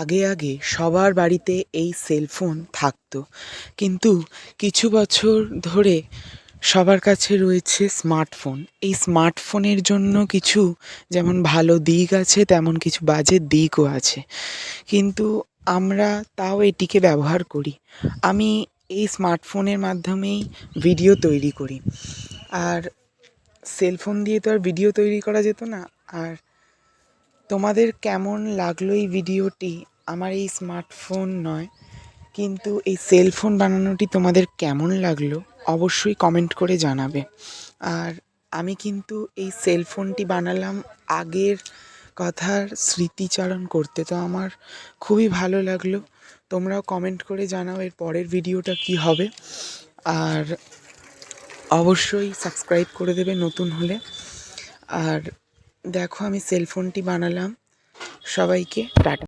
আগে আগে সবার বাড়িতে এই সেলফোন থাকতো। কিন্তু কিছু বছর ধরে সবার কাছে রয়েছে স্মার্টফোন। এই স্মার্টফোনের জন্য কিছু যেমন ভালো দিক আছে, তেমন কিছু বাজে দিকও আছে। কিন্তু আমরা তাও এটিকে ব্যবহার করি। আমি এই স্মার্টফোনের মাধ্যমেই ভিডিও তৈরি করি। আর সেলফোন দিয়ে তো আর ভিডিও তৈরি করা যেত না। আর তোমাদের কেমন লাগল এই ভিডিওটি? আমার এই স্মার্টফোন নয়, কিন্তু এই সেলফোন বানানোটি তোমাদের কেমন লাগল অবশ্যই কমেন্ট করে জানাবে। আর আমি কিন্তু এই সেলফোনটি বানালাম আগের কথার স্মৃতিচারণ করতে, তো আমার খুবই ভালো লাগল। তোমরাও কমেন্ট করে জানাও এর পরের ভিডিওটা কি হবে। আর অবশ্যই সাবস্ক্রাইব করে দেবে নতুন হলে। আর দেখো আমি সেলফোনটি বানালাম সবাইকে। টাটা।